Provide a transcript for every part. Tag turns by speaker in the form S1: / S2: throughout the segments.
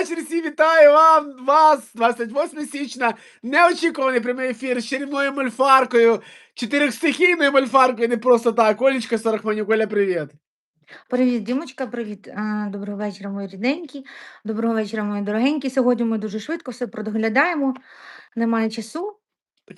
S1: вечір, всі вітаю вам, вас, 28 січня, неочікуваний прямий ефір з чарівною мольфаркою, чотирьохстихійною мольфаркою, не просто так. Олічка Сорохманюк, Оля, привіт.
S2: Привіт, Дімочка, привіт. Доброго вечора, мої рідненькі. Доброго вечора, мої дорогенькі. Сьогодні ми дуже швидко все продоглядаємо. Немає часу.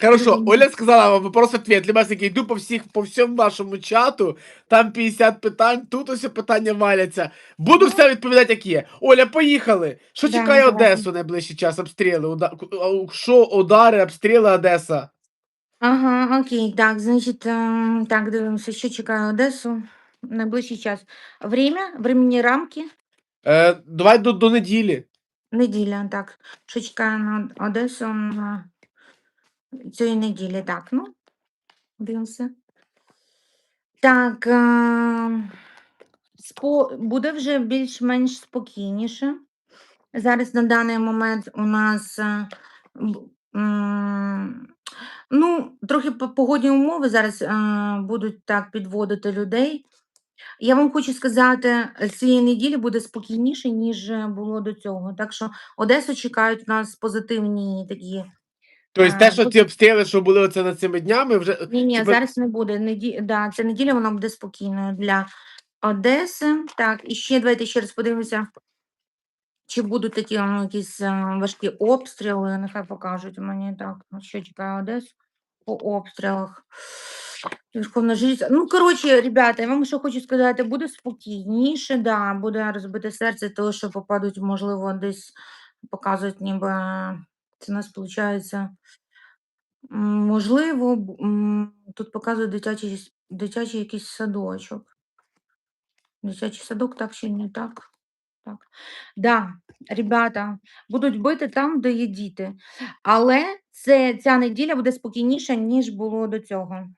S1: Хорошо, Оля сказала вам вопрос ответ. Лібасики, йду по всіх, по всьому вашому чату, там 50 питань, тут ось питання валяться. Буду все відповідати, як є. Оля, поїхали. Що
S2: Да,
S1: чекає
S2: давай.
S1: Одесу найближчий час? Обстріли? Уда... а, Що удари, обстріли Одеса?
S2: Ага, окей, так, значить, ем, так, дивимося, що чекає Одесу в найближчий час. Время, временні рамки,
S1: Е, давай до, до неділі.
S2: неділя, так. Що чекає на Одесу на цієї неділі, так, ну, дивимося. Так, е, спо... буде вже більш-менш спокійніше. Зараз на даний момент у нас е, ну, трохи погодні умови зараз е, будуть так підводити людей. Я вам хочу сказати, цієї неділі буде спокійніше, ніж було до цього. Так що Одесу чекають у нас позитивні такі.
S1: Тобто те, що ці обстріли, що були оце над цими днями, вже
S2: Ні, ні,
S1: типу,
S2: зараз не буде. Неді... Да, ця неділя вона буде спокійною для Одеси. Так, і ще давайте ще раз подивимося, чи будуть такі ну, якісь е, важкі обстріли. Нехай покажуть мені так, що чекає Одесу по обстрілах. Верховна Жриця. Ну, коротше, ребята, я вам що хочу сказати, буде спокійніше, да, буде розбите серце, того, що попадуть, можливо, десь показують, ніби це у нас виходить. Можливо, тут показують дитячий, дитячий якийсь садочок. Дитячий садок, так чи не так? Так. Да, ребята, будуть бити там, де є діти. Але це, ця неділя буде спокійніша, ніж було до цього.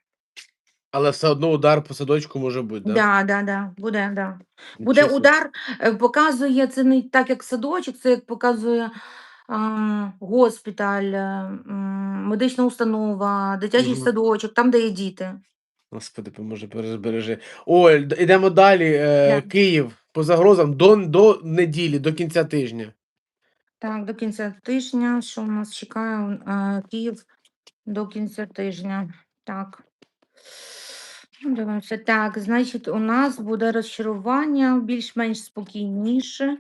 S1: але все одно удар по садочку може бути, да?
S2: Да, да, да, буде, да. Буде
S1: Нічого
S2: удар, е, показує це не так, як садочок, це як показує госпіталь, м, медична установа, дитячий
S1: Мгм.
S2: садочок, там, де є діти.
S1: Господи, поможе, бережи. Оль, д- йдемо далі. Е. Київ по загрозам до, до неділі, до кінця тижня.
S2: Так, до кінця тижня, що у нас чекає е, Київ до кінця тижня. Так. Ну, Дивимося. Так, значить, у нас буде розчарування більш-менш спокійніше.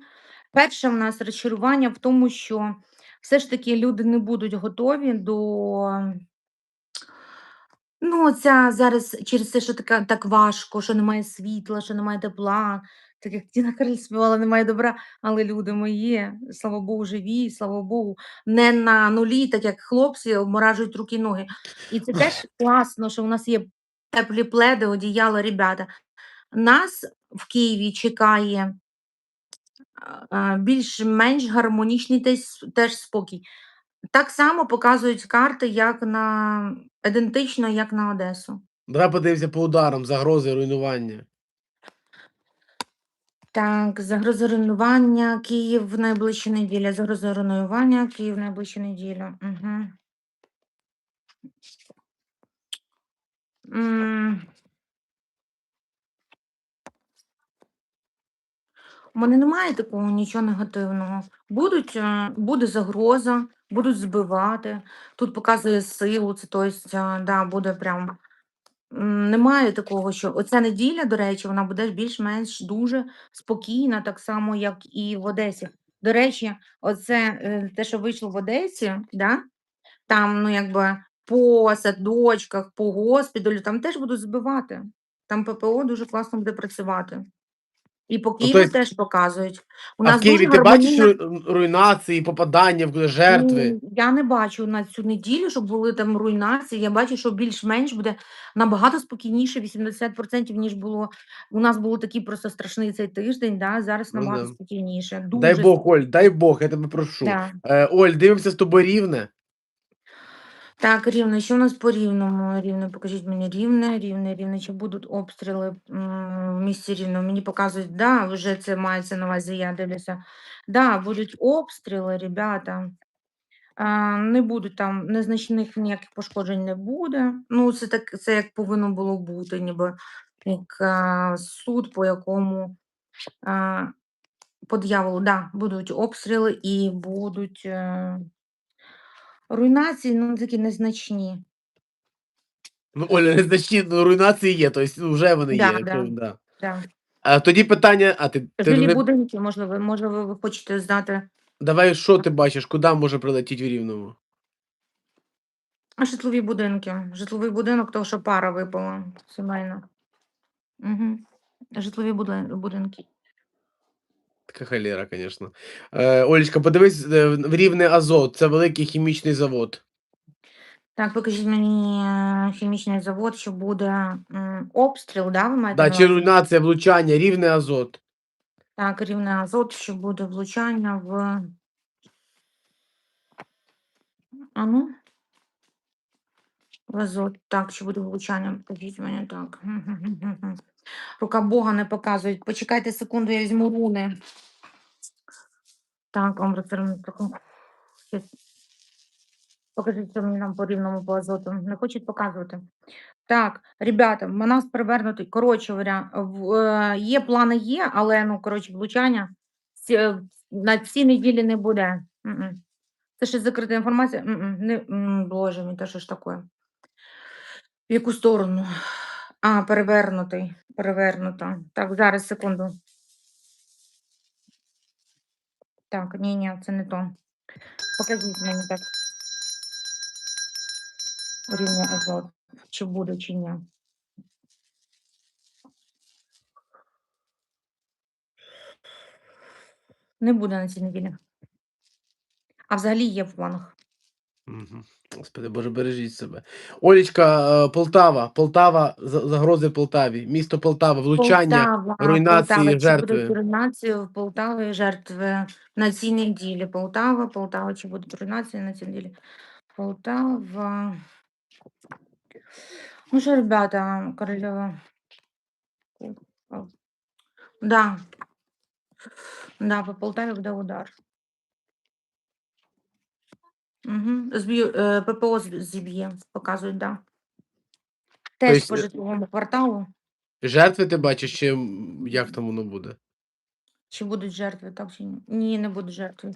S2: Перше, у нас розчарування в тому, що все ж таки люди не будуть готові до. Ну, ця зараз через те, що така, так важко, що немає світла, що немає тепла. Так як Тіна Карель співала, немає добра, але люди мої, слава Богу, живі, слава Богу, не на нулі, так як хлопці обморажують руки і ноги. І це теж класно, що у нас є теплі пледи, одіяло, ребята. Нас в Києві чекає більш-менш гармонічний теж, теж спокій. Так само показують карти, як на ідентично, як на Одесу.
S1: Давай подивимося по ударам, загрози, руйнування.
S2: Так, загроза руйнування, Київ в найближчу неділю. Загроза руйнування, Київ в найближчу неділю. Угу. У мене немає такого нічого негативного. Будуть, е, буде загроза, будуть збивати. Тут показує силу, це тобто, да, буде прям. Немає такого, що оця неділя, до речі, вона буде більш-менш дуже спокійна, так само, як і в Одесі. До речі, оце е, те, що вийшло в Одесі, да? там, ну, якби по садочках, по госпіталю, там теж будуть збивати. Там ППО дуже класно буде працювати. І по Києву
S1: тобто-
S2: теж показують. У
S1: А в
S2: нас
S1: Києві
S2: дуже
S1: ти бачиш
S2: гармонійна...
S1: ру- руйнації, попадання, в- жертви?
S2: М, Я не бачу на цю неділю, щоб були там руйнації. Я бачу, що більш-менш буде набагато спокійніше, 80%, ніж було. У нас був такий просто страшний цей тиждень, да? зараз
S1: Ну
S2: набагато
S1: да.
S2: спокійніше. Дуже
S1: Дай Бог, Оль, дай Бог, я тебе прошу.
S2: Да.
S1: Е, Оль, дивимося з тобою рівне.
S2: Так, рівне. Що у нас по рівному? Рівне, покажіть мені рівне, рівне, рівне. Чи будуть обстріли в місті рівно? Мені показують, да, вже це мається на увазі, я дивлюся. Да, будуть обстріли, ребята. А, не будуть там незначних ніяких пошкоджень не буде. Ну, це так, це як повинно було бути, ніби як а, суд, по якому а, По дьяволу, да, будуть обстріли і будуть е, руйнації, ну такі незначні.
S1: Ну, Оля, незначні ну, руйнації є, тобто вже вони
S2: Да,
S1: є.
S2: да.
S1: якщо- Да.
S2: Да.
S1: А тоді питання, а ти, ти
S2: Жилі
S1: не-
S2: будинки, можливо, може, ви, ви хочете знати.
S1: давай що ти бачиш, куди може прилетіти в рівному?
S2: А житлові будинки. Житловий будинок, того, що пара випала сімейна. Угу. Житлові будин- будинки.
S1: Така халера, звісно. Е, Олечка, подивись е, в рівне Азот, це великий хімічний завод.
S2: Так, покажіть мені е, хімічний завод, що буде м, обстріл, да, ви маєте
S1: Да,
S2: на
S1: чи
S2: увазі?
S1: руйнація, влучання, рівне Азот.
S2: Так, рівне азот, що буде влучання в. А ну. В азот. Так, що буде влучання. Покажіть мені так. Гм-гм-гм-гм. Бога не показує. Почекайте секунду, я візьму руни. Так, Омбрацер, Покажіть, що мені нам по рівному по азоту. Не хочуть показувати. Так, ребята, у нас перевернутий. Коротше, в- е, Є плани, є, але ну, коротше, влучання е, на цій неділі не буде. Це ще закрита інформація. Не, боже мій, та що ж таке? В яку сторону? А, перевернутий. Перевернута. Так, зараз, секунду. Так, ні, ні, це не то. Покажіть мені так. Рівня азот. Чи буде, чи ні. Не буде на цій неділі. А взагалі є в планах.
S1: Угу. Господи, Боже, бережіть себе. Олечка, е, Полтава, Полтава, загрози Полтаві, місто Полтава, влучання.
S2: Полтава,
S1: руйнації,
S2: Полтава. Чи
S1: жертви.
S2: будуть руйнації в Полтаві, жертви на цій неділі? Полтава, Полтава, чи будуть руйнації на цій неділі? Полтава. Ну що, ребята, королева. Да. Да, по Полтаві буде удар. Угу. Зб'ю, е, ППО з- зіб'є, показують, да. Теж
S1: Тобто,
S2: по
S1: е,
S2: житловому кварталу.
S1: Жертви ти бачиш, чи м, як там воно буде?
S2: Чи будуть жертви, так чи ні? Ні, не будуть жертви.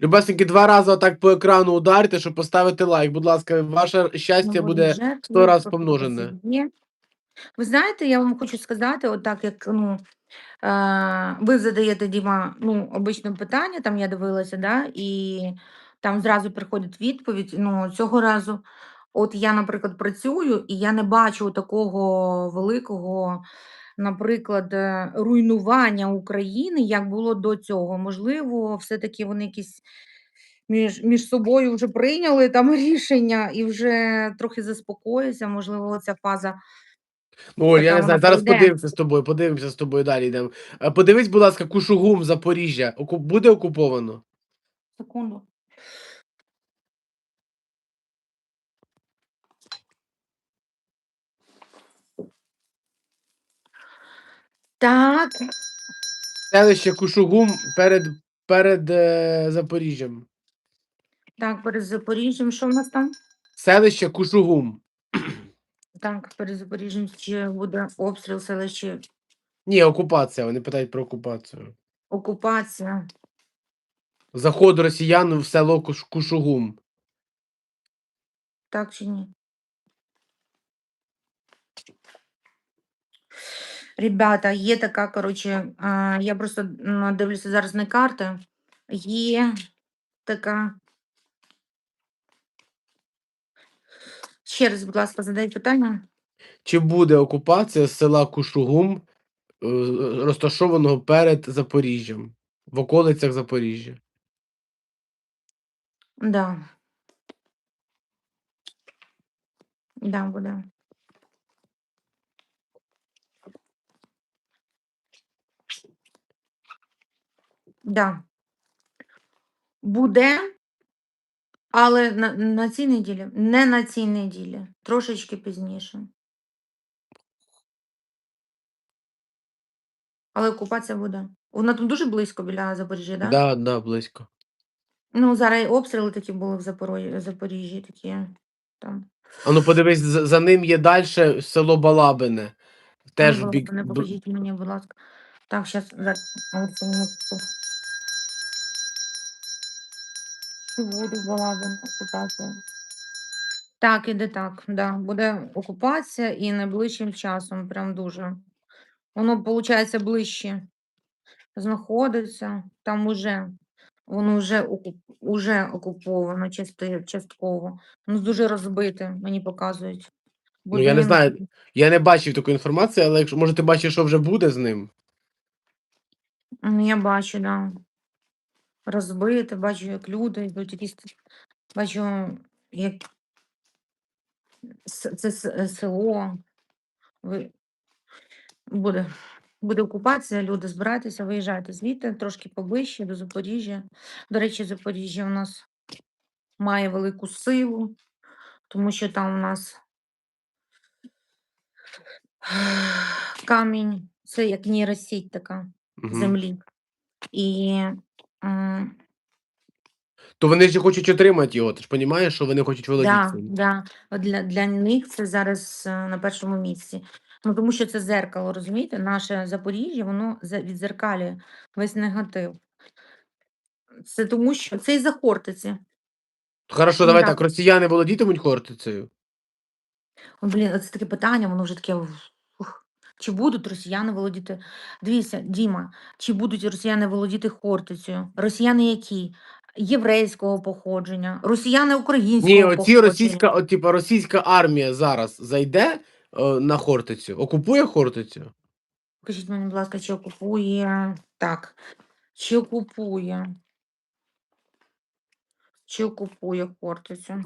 S1: Любесеньки, два рази так по екрану ударте, щоб поставити лайк. Будь ласка, ваше щастя буде. 100 раз помножене.
S2: Ви знаєте, я вам хочу сказати, от так як ну, е, ви задаєте Діма, ну, обичне питання, там я дивилася, да, і там зразу приходить відповідь. Ну, цього разу, от я, наприклад, працюю, і я не бачу такого великого, наприклад, е, руйнування України, як було до цього. Можливо, все-таки вони якісь. Між, між собою вже прийняли там рішення і вже трохи заспокоїться. Можливо, ця фаза
S1: Ну, Оль, я не знаю, зараз
S2: пройде.
S1: подивимося з тобою, подивимося з тобою далі йдемо. Е, Подивись, будь ласка, Кушугум, Запоріжжя. Оку- Буде окуповано?
S2: Секунду. Так,
S1: Селище Кушугум перед, перед е, Запоріжжям.
S2: так, перед Запоріжжям. Що в нас там?
S1: Селище Кушугум.
S2: Так, перед Запоріжжям ще буде обстріл селища,
S1: Ні, окупація. Вони питають про окупацію.
S2: окупація.
S1: Заход росіян в село Куш- Кушугум.
S2: Так чи ні? Ребята, є така, коротше, я просто дивлюся зараз на карти. Є така. Ще раз, будь ласка, задай питання.
S1: Чи буде окупація села Кушугум, е, розташованого перед Запоріжжям, в околицях Запоріжжя?
S2: Да. Да, буде. Да. Буде, але на, на цій неділі, не на цій неділі, трошечки пізніше. Але окупація буде. Вона тут дуже близько біля Запоріжжя, так?
S1: Да, да, близько.
S2: Ну, зараз і обстріли такі були в Запоріжжі такі там.
S1: А ну подивись, за, за ним є далі село Балабине. Теж в
S2: Ну,
S1: бік.
S2: Не покажіть мені, будь ласка. Так, зараз, буде балабин окупація? Так, іде так, да. Буде окупація і найближчим часом, прям дуже. Воно, виходить, ближче знаходиться. Там уже воно вже, окуп, уже окуповано части, частково. Воно дуже розбите, мені показують.
S1: Ну, я не знаю. Я не бачив такої інформації, але якщо може ти бачиш, що вже буде з ним.
S2: М, Я бачу, да. Розбите, бачу, як люди йдуть, якісь бачу, як це е, село. Буде. Буде окупація, люди збирайтеся, виїжджайте звідти, трошки поближче до Запоріжжя. До речі, Запоріжжя у нас має велику силу, тому що там у нас камінь, це як нейросеть така
S1: Мгм.
S2: землі. І м,
S1: То вони ж хочуть отримати його. Ти ж розумієш, що вони хочуть володіти
S2: Да,
S1: цим.
S2: да. От Для, для них це зараз е, на першому місці. Ну, тому що це зеркало, розумієте? Наше Запоріжжя, воно за- відзеркалює весь негатив. Це тому, що це із-за Хортиці.
S1: Хорошо,
S2: Ну,
S1: давай
S2: так.
S1: так. Росіяни володітимуть Хортицею?
S2: От, блін, це таке питання, воно вже таке. Чи будуть росіяни володіти? Дивіться, Діма, чи будуть росіяни володіти Хортицею? Росіяни які? Єврейського походження, росіяни українського
S1: Ні, оці
S2: походження.
S1: російська, от, типа, російська армія зараз зайде е, на Хортицю, окупує Хортицю?
S2: Скажіть мені, будь ласка, чи окупує так? Чи окупує? Чи окупує Хортицю?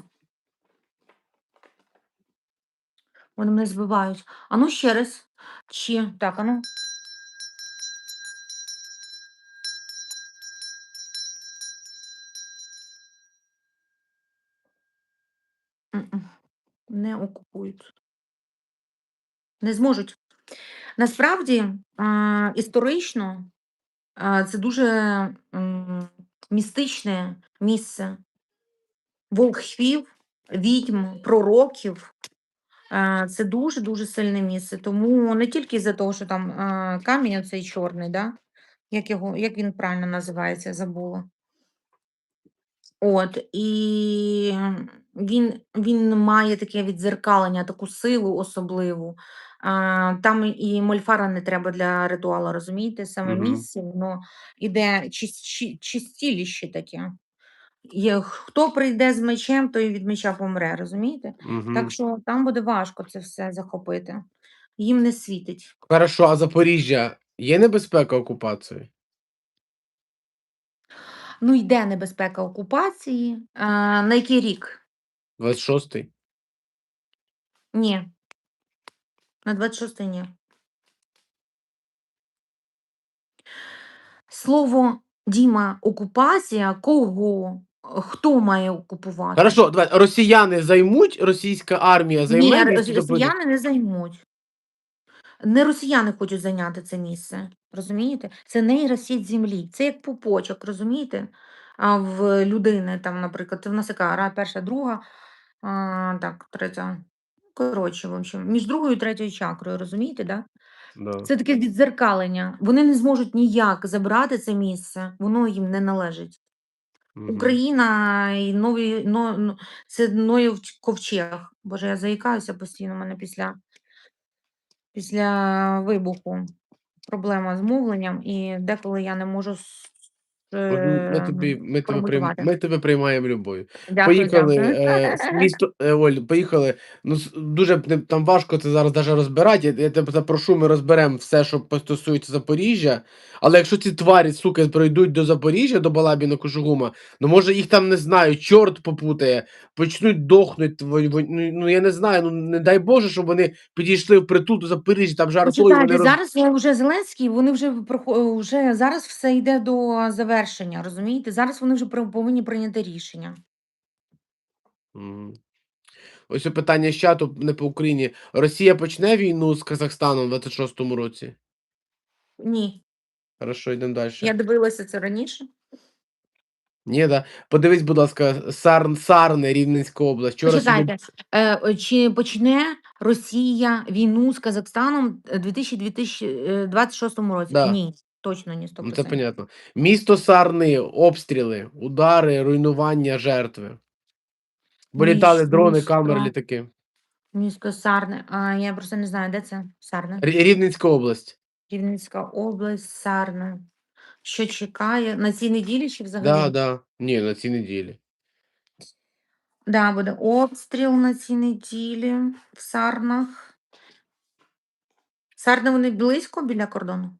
S2: Вони мене збивають. А ну ще раз. Чи так, а ну. Не окупують. Не зможуть. Насправді, історично, це дуже містичне місце волхвів, відьм, пророків. Е, Це дуже-дуже сильне місце. Тому не тільки за того, що там е, камінь цей чорний, да? як, його, як він правильно називається, забула. От, і він, він має таке віддзеркалення, таку силу особливу. А, там і мольфара не треба для ритуалу, розумієте? Саме
S1: Мгм.
S2: місце, воно іде чисті, чистіліще таке. Є, хто прийде з мечем, той від меча помре, розумієте?
S1: Угу.
S2: Так що там буде важко це все захопити. Їм не світить.
S1: Хорошо, а Запоріжжя є небезпека окупації?
S2: Ну, йде небезпека окупації. А, на який рік?
S1: 26-й?
S2: Ні. На 26-й ні. Слово Діма, окупація кого? Хто має окупувати?
S1: Хорошо, давай, росіяни займуть, російська армія займе
S2: Ні, росіяни не займуть. Не росіяни хочуть зайняти це місце. Розумієте? Це нейросеть землі. Це як пупочок, розумієте? А в людини, там, наприклад, це в нас яка ра, перша, друга, а, так, третя. Коротше, в общем, між другою і третьою чакрою, розумієте, да?
S1: Да.
S2: Це таке відзеркалення. Вони не зможуть ніяк забрати це місце, воно їм не належить. Україна і новий но, це Ноєв ч- ковчег. Боже, я заїкаюся постійно. У мене після, після вибуху проблема з мовленням, і деколи я не можу
S1: Ми
S2: е,
S1: тобі, ми тебе, прийм... ми тебе приймаємо любою.
S2: Дякую,
S1: Поїхали,
S2: дякую.
S1: е, з місто, е, Оль, поїхали. Ну, с- дуже б не- там важко це зараз даже розбирати. Я, я тебе запрошу, ми розберемо все, що стосується Запоріжжя. Але якщо ці тварі, суки, пройдуть до Запоріжжя, до Балабіна Кожугума, ну може їх там не знаю, чорт попутає, почнуть дохнуть. во- во- Ну, ну я не знаю, ну не дай Боже, щоб вони підійшли в притул до Запоріжжя, там жартою вони роз...
S2: зараз вже Зеленський, вони вже прохо- вже зараз все йде до завершення, розумієте? Зараз вони вже повинні прийняти рішення.
S1: Ось питання з чату не по Україні. Росія почне війну з Казахстаном в 26-му році.
S2: Ні,
S1: Хорошо, йдемо далі.
S2: я дивилася це раніше.
S1: Ні, да. Подивись, будь ласка, Сар... Сарне, Рівненська область. Вчора собі...
S2: Почекайте, е, чи почне Росія війну з Казахстаном е, 2000 2026 році?
S1: Да.
S2: Ні. Точно не
S1: Ну,
S2: 100%.
S1: це понятно. Місто Сарни, обстріли, удари, руйнування, жертви. Бо літали
S2: Міс-
S1: дрони, камери, літаки.
S2: Місто Сарне. А, я просто не знаю, де це Сарне.
S1: Рі- Рівненська область.
S2: Рівненська область, Сарне. Що чекає? На цій неділі чи взагалі?
S1: Да, да. Ні, на цій неділі.
S2: Да, буде обстріл на цій неділі в Сарнах. Сарни вони близько біля кордону?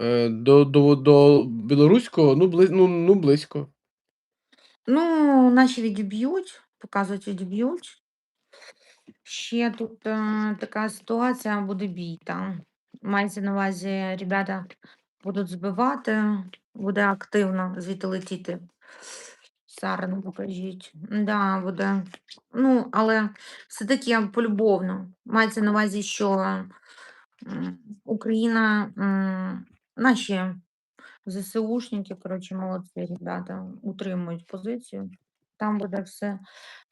S1: Е, до, до, до білоруського, ну, бли, ну, ну близько.
S2: Ну, наші відіб'ють, показують, відіб'ють. Ще тут е, така ситуація, буде бій там. Мається на увазі, ребята будуть збивати, буде активно звідти летіти. Сарни, покажіть. Да, буде. Ну, але все-таки полюбовно. Мається на увазі, що м, Україна, м, наші ЗСУшники, коротше, молодці, ребята, утримують позицію. Там буде все.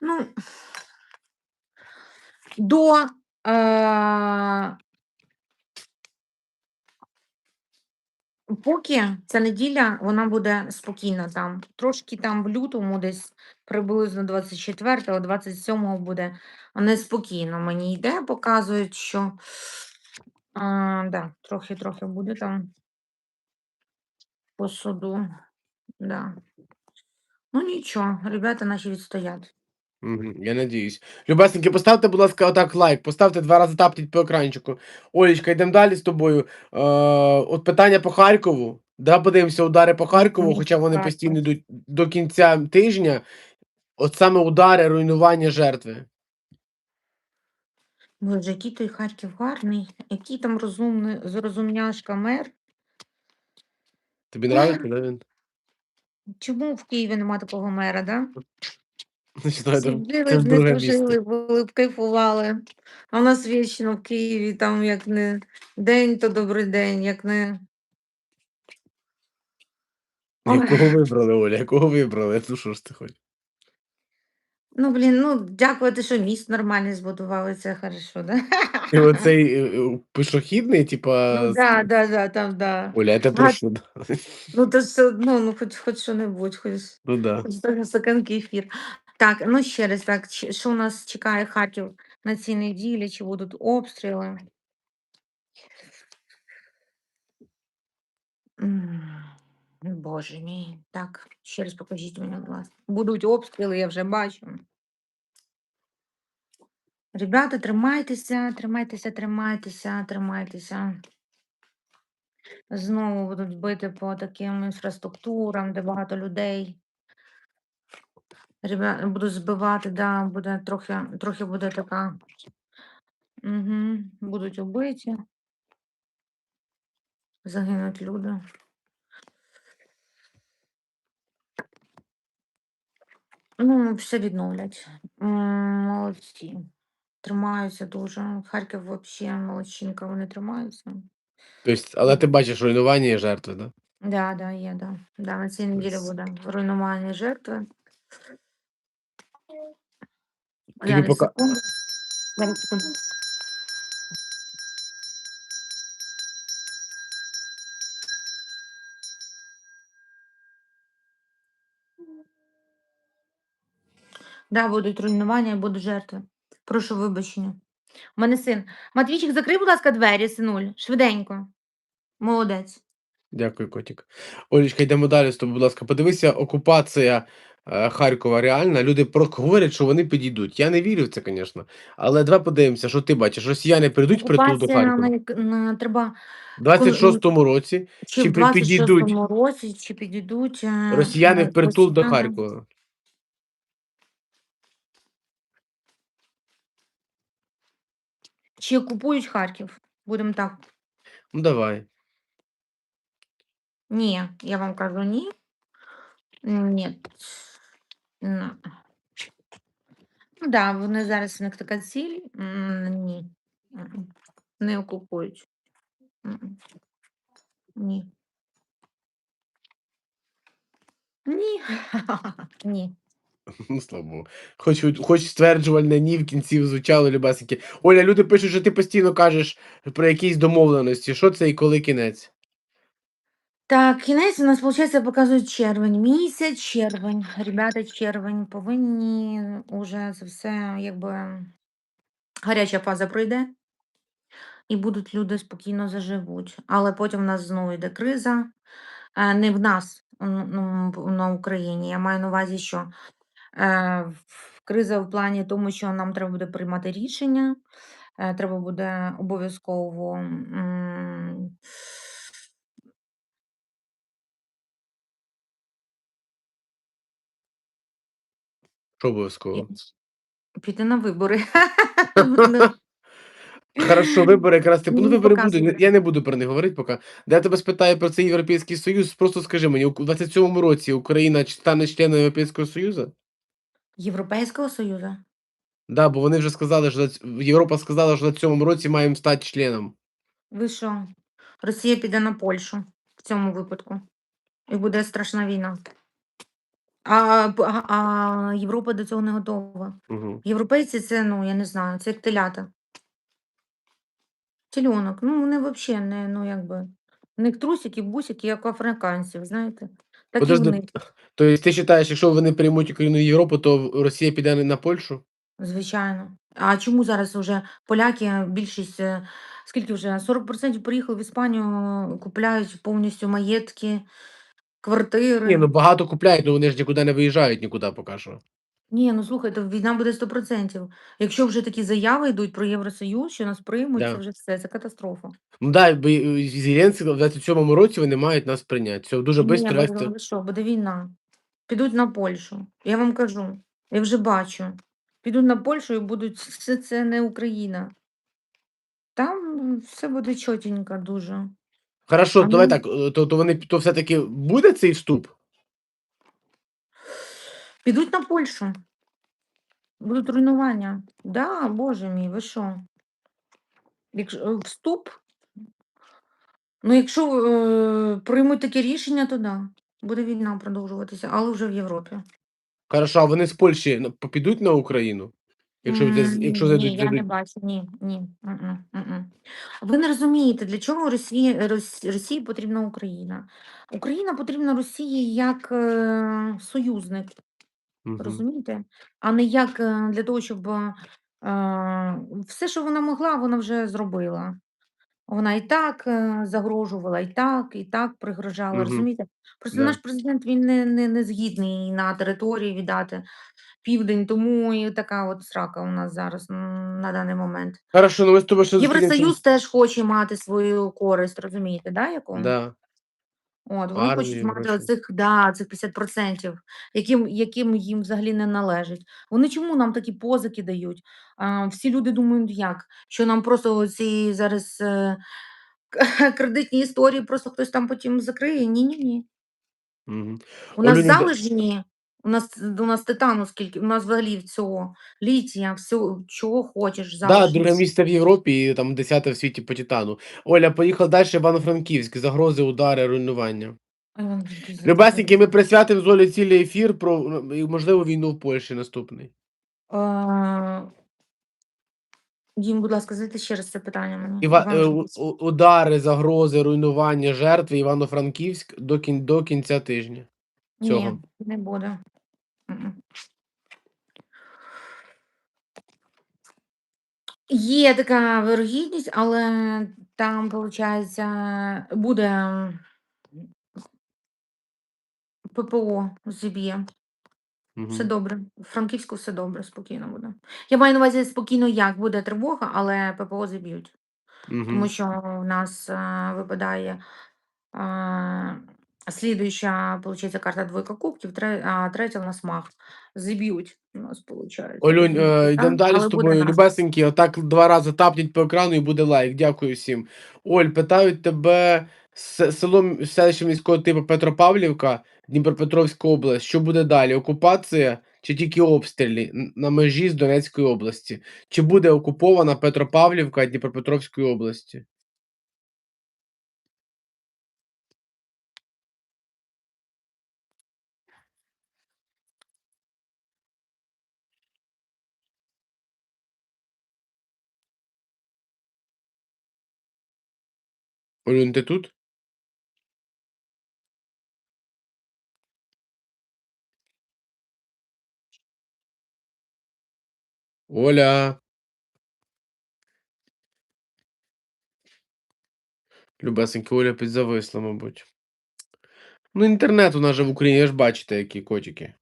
S2: Ну, до е, поки ця неділя вона буде спокійна там. Трошки там в лютому, десь приблизно 24-го, 27-го буде неспокійно. Мені йде, показують, що а, да, трохи-трохи буде там по суду. Да. Ну нічого, ребята наші відстоять.
S1: Мгм, Я надіюсь. Любесненьки, поставте, будь ласка, отак лайк, поставте два рази тапніть по екранчику. Олічка, йдемо далі з тобою. Е, от питання по Харкову. Да, подивимося удари по Харкову, хоча вони
S2: страшно.
S1: постійно йдуть до кінця тижня. От саме удари, руйнування жертви.
S2: Боже, який той Харків гарний, який там розумний, зрозумняшка мер.
S1: Тобі нравиться, да, він?
S2: Чому в Києві нема такого мера, да?
S1: Значить,
S2: Всі
S1: це
S2: жили,
S1: ж друге
S2: не
S1: місце.
S2: служили, були б кайфували. А у нас вічно в Києві, там як не день, то добрий день, як не. Ой.
S1: Якого вибрали, Оля? Якого вибрали? Ну що ж ти хочеш?
S2: Ну, блін, ну дякувати, що міст нормальний збудували, це хорошо, да?
S1: І оцей е, е, пішохідний, типа.
S2: Ну, да, да, да, там, да.
S1: Оля, це
S2: А,
S1: прошу.
S2: Ну, то все одно, ну, хоч, хоч що-небудь, хоч.
S1: Ну да.
S2: Стаканки ефір. Так, ну ще раз, так, чи- що у нас чекає Харків на цій неділі, чи будуть обстріли? М, Боже мій. Так, ще раз покажіть мені, будь ласка. Будуть обстріли, я вже бачу. Ребята, тримайтеся, тримайтеся, тримайтеся, тримайтеся. Знову будуть бити по таким інфраструктурам, де багато людей. Ребята, будуть збивати, да, буде трохи, трохи буде така. Угу. Будуть убиті. Загинуть люди. Ну, все відновлять. М, Молодці. Тримаються дуже. Харків взагалі молодчинка, вони тримаються.
S1: Тобто, але ти бачиш руйнування і жертви, да?
S2: Да, да, є, да. Да, на цій неділі буде руйнування жертви.
S1: Тобі
S2: Зараз,
S1: пока-
S2: секунду. Зараз, секунду. Да, будуть руйнування, і будуть жертви. Прошу вибачення. У мене син. Матвійчик, закрий, будь ласка, двері, синуль. Швиденько. Молодець.
S1: Дякую, котик. Олічка, йдемо далі з тобою, будь ласка. Подивися, окупація е, Харкова реальна. Люди про говорять, що вони підійдуть. Я не вірю в це, звісно. Але давай подивимося, що ти бачиш. Росіяни прийдуть в притул до
S2: Окупація на,
S1: Харкова.
S2: як- на, треба
S1: В 26-му році
S2: чи,
S1: Чи
S2: в
S1: при- підійдуть
S2: 26-му році, чи підійдуть е,
S1: росіяни
S2: е,
S1: в притул до
S2: росіяни.
S1: Харкова.
S2: Чи окупують Харків? Будемо так.
S1: Ну давай.
S2: Ні, я вам кажу ні. Ні. Ну, да, вони зараз у них така ціль. М, Ні. М-м. Не окупують. М-м. Ні. Ні. Ні.
S1: Ну, слава Богу. Хоч, хоч стверджувальне ні в кінці звучало любесеньки. Оля, люди пишуть, що ти постійно кажеш про якісь домовленості. Що це і коли кінець?
S2: Так, кінець у нас, виходить, показують червень. Місяць, червень. Ребята, червень. Повинні уже це все, якби гаряча фаза пройде, і будуть люди спокійно заживуть. Але потім в нас знову йде криза. Е, не в нас, на Україні. Я маю на увазі, що е, криза в плані тому, що нам треба буде приймати рішення. Е, треба буде обов'язково. м,
S1: Що обов'язково?
S2: Піти на вибори.
S1: Хорошо, вибори якраз типу, ну
S2: Мені
S1: вибори
S2: показує.
S1: Я не буду про них говорити поки. Де я тебе спитаю про цей Європейський Союз, просто скажи мені, у 27-му році Україна ч- стане членом Європейського Союзу?
S2: Європейського Союзу.
S1: Да, бо вони вже сказали, що за ць- Європа сказала, що на цьому році маємо стати членом.
S2: Ви що? Росія піде на Польщу в цьому випадку. І буде страшна війна. А, п- а, а Європа до цього не готова.
S1: Угу.
S2: Європейці це, ну, я не знаю, це як телята. Тільонок. Ну, вони взагалі не, ну, якби, у них трусики, бусики, як у африканців, знаєте. Так і
S1: Подожди,
S2: вони,
S1: тобто ти вважаєш, якщо вони приймуть Україну в Європу, то Росія піде не на Польщу?
S2: звичайно. А чому зараз вже поляки, більшість, е, скільки вже, 40% приїхали в Іспанію, купляють повністю маєтки,
S1: Ні,
S2: квартири.
S1: ну багато купляють, але вони ж нікуди не виїжджають нікуди поки що.
S2: Ні, ну слухайте, війна буде 100%. Якщо вже такі заяви йдуть про Євросоюз, що нас приймуть, це
S1: Да.
S2: вже все, це катастрофа.
S1: Ну да, бо і- і Зеленський в 27-му році вони мають нас прийняти. Це дуже
S2: Ні,
S1: швидко.
S2: ви, ви що, буде війна. Підуть на Польщу. Я вам кажу, я вже бачу. Підуть на Польщу і будуть це, це не Україна. Там м, все буде чотенько дуже.
S1: Хорошо,
S2: А
S1: давай
S2: ну,
S1: так, е, то, то вони то все-таки буде цей вступ?
S2: Підуть на Польщу. Будуть руйнування. Да, боже мій, ви що? Якщо е, вступ, ну якщо е, приймуть таке рішення, то да. Буде війна продовжуватися, але вже в Європі.
S1: Хорошо, а вони з Польщі підуть на Україну? Якщо,
S2: М,
S1: десь- якщо
S2: Ні,
S1: зайдуть,
S2: я не бачу. Ні, ні. м-м, м-м. Ви не розумієте, для чого Росії, Рос- Росії потрібна Україна? Україна потрібна Росії як е, союзник,
S1: Угу.
S2: розумієте? А не як е, для того, щоб е, все, що вона могла, вона вже зробила. Вона і так е, загрожувала, і так, і так пригрожала,
S1: Угу.
S2: розумієте? Просто
S1: Да.
S2: наш президент він не, не, не згідний на території віддати південь, тому і така от срака у нас зараз м, на даний момент.
S1: Хорошо, ну ми з тобою ще зустрінемося.
S2: Євросоюз теж хоче мати свою користь, розумієте, да, яку?
S1: Да.
S2: От, вони хочуть мати
S1: гроші.
S2: оцих, да, цих 50%, яким, яким їм взагалі не належить. Вони чому нам такі позики дають? А, всі люди думають, як? Що нам просто ці зараз е, кредитні історії просто хтось там потім закриє? Ні-ні-ні.
S1: Угу.
S2: У нас
S1: Олюня,
S2: залежні, у нас, у нас титану скільки, у нас взагалі всього, літія, всього, чого хочеш,
S1: Да,
S2: залежні.
S1: друге місце в Європі і там десяте в світі по Титану. Оля, поїхав далі Івано-Франківськ. Загрози, удари, руйнування. Любесники, ми присвятимо Золі цілий ефір про можливо війну в Польщі наступний.
S2: Дім, будь ласка, задайте ще раз це питання мені.
S1: Іва, е, удари, загрози, руйнування, жертви Івано-Франківськ до, кін, до кінця тижня. цього.
S2: Ні, не буде. Є така вирогідність, але там, виходить, буде ППО зіб'є. Все
S1: Угу.
S2: добре. В Франківську все добре, спокійно буде. Я маю на увазі спокійно, як буде тривога, але ППО зіб'ють. Тому
S1: Угу.
S2: що в нас е, випадає е, слідуюча, виходить, карта двойка кубків, тре, а третя в нас мах. Зіб'ють у нас, виходить.
S1: Олюнь, е, йдемо далі з тобою. Любесенькі, отак два рази тапніть по екрану і буде лайк. Дякую всім. Оль, питають тебе с- село селище міського типу Петропавлівка, Дніпропетровська область. Що буде далі? Окупація чи тільки обстріли Н- на межі з Донецької області? Чи буде окупована Петропавлівка Дніпропетровської області? Олюн, ти тут? Оля. Любесенька Оля підзависла, мабуть. Ну, інтернет у нас же в Україні, ви ж бачите, які котики.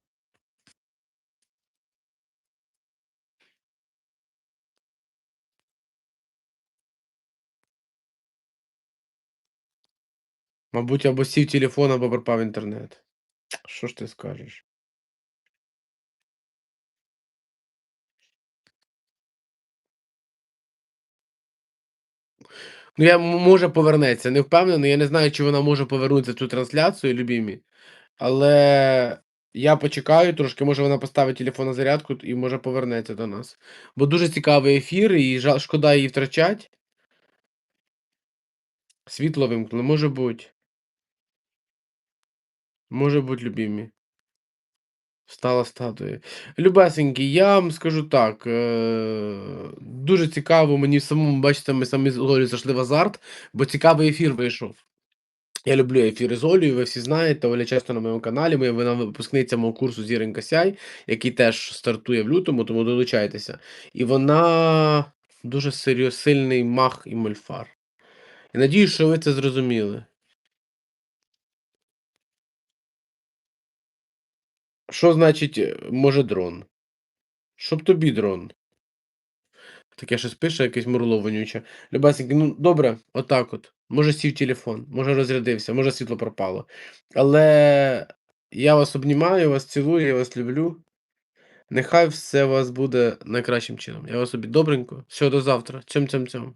S1: Мабуть, або сів телефон, або пропав інтернет. Що ж ти скажеш? Ну, я може повернеться, не впевнений. Я не знаю, чи вона може повернутися в цю трансляцію, любімі. Але я почекаю трошки, може вона поставить телефон на зарядку і може повернеться до нас. Бо дуже цікавий ефір, і шкода її втрачать. Світло вимкнули, може буть. Може буть, любімі. Стала статуєю. Любесенькі, я вам скажу так, е, дуже цікаво мені самому, бачите, ми самі з Олею зайшли в азарт, бо цікавий ефір вийшов. Я люблю ефіри з Олею, ви всі знаєте, Оля часто на моєму каналі, моя вона випускниця мого курсу «Зіронька Сяй», який теж стартує в лютому, тому долучайтеся. І вона дуже серйо сильний маг і мольфар. Я надіюсь, що ви це зрозуміли. Що значить, е, може дрон? Щоб тобі дрон. Таке щось пише, якесь мурло вонюче. Любесенький, ну добре, отак от. Може сів телефон, може розрядився, може світло пропало. Але я вас обнімаю, вас цілую, я вас люблю. Нехай все у вас буде найкращим чином. Я вас обі добренько. Всього до завтра. Цьом-цьом-цьом.